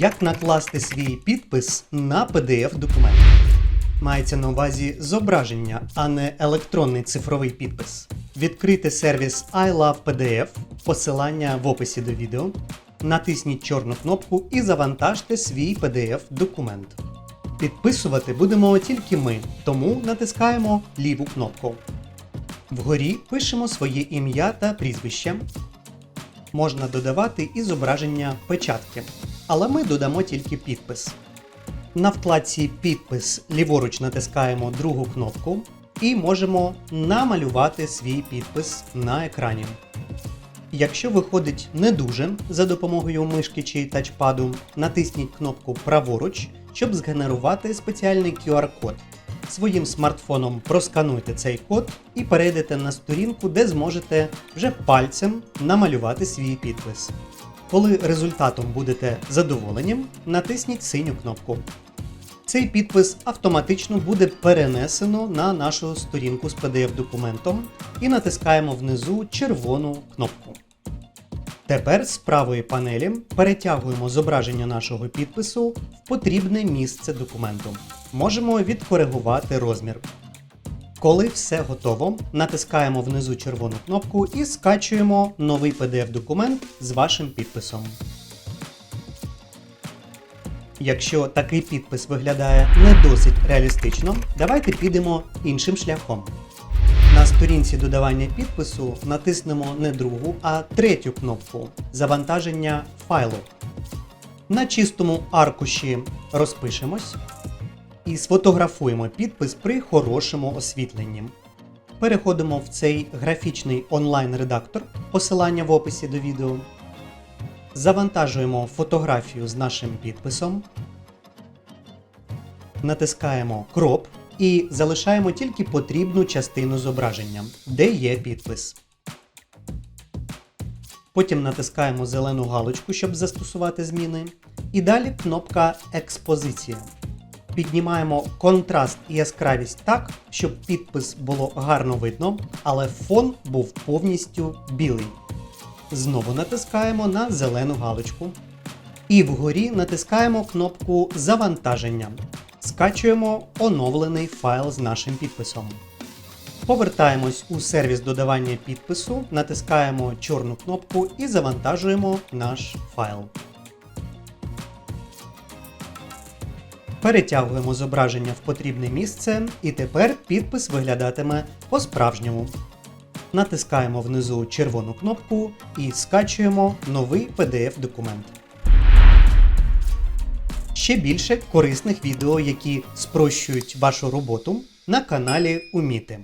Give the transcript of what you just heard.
Як накласти свій підпис на PDF документ? Мається на увазі зображення, а не електронний цифровий підпис. Відкрити сервіс I Love PDF, посилання в описі до відео. Натисніть чорну кнопку і завантажте свій PDF документ. Підписувати будемо тільки ми, тому натискаємо ліву кнопку. Вгорі пишемо своє ім'я та прізвище. Можна додавати і зображення печатки, але ми додамо тільки підпис. На вкладці Підпис ліворуч натискаємо другу кнопку і можемо намалювати свій підпис на екрані. Якщо виходить не дуже за допомогою мишки чи тачпаду, натисніть кнопку праворуч, щоб згенерувати спеціальний QR-код. Своїм смартфоном проскануйте цей код і перейдете на сторінку, де зможете вже пальцем намалювати свій підпис. Коли результатом будете задоволені, натисніть синю кнопку. Цей підпис автоматично буде перенесено на нашу сторінку з PDF-документом і натискаємо внизу червону кнопку. Тепер з правої панелі перетягуємо зображення нашого підпису в потрібне місце документу. Можемо відкоригувати розмір. Коли все готово, натискаємо внизу червону кнопку і скачуємо новий PDF-документ з вашим підписом. Якщо такий підпис виглядає не досить реалістично, давайте підемо іншим шляхом. На сторінці додавання підпису натиснемо не другу, а третю кнопку завантаження файлу. На чистому аркуші розпишемось і сфотографуємо підпис при хорошому освітленні. Переходимо в цей графічний онлайн-редактор, посилання в описі до відео. Завантажуємо фотографію з нашим підписом. Натискаємо Crop і залишаємо тільки потрібну частину зображення, де є підпис. Потім натискаємо зелену галочку, щоб застосувати зміни. І далі кнопка Експозиція. Піднімаємо контраст і яскравість так, щоб підпис було гарно видно, але фон був повністю білий. Знову натискаємо на зелену галочку. І вгорі натискаємо кнопку Завантаження. Скачуємо оновлений файл з нашим підписом. Повертаємось у сервіс додавання підпису, натискаємо чорну кнопку і завантажуємо наш файл. Перетягуємо зображення в потрібне місце, і тепер підпис виглядатиме по-справжньому. Натискаємо внизу червону кнопку і скачуємо новий PDF-документ. Ще більше корисних відео, які спрощують вашу роботу на каналі Уміти.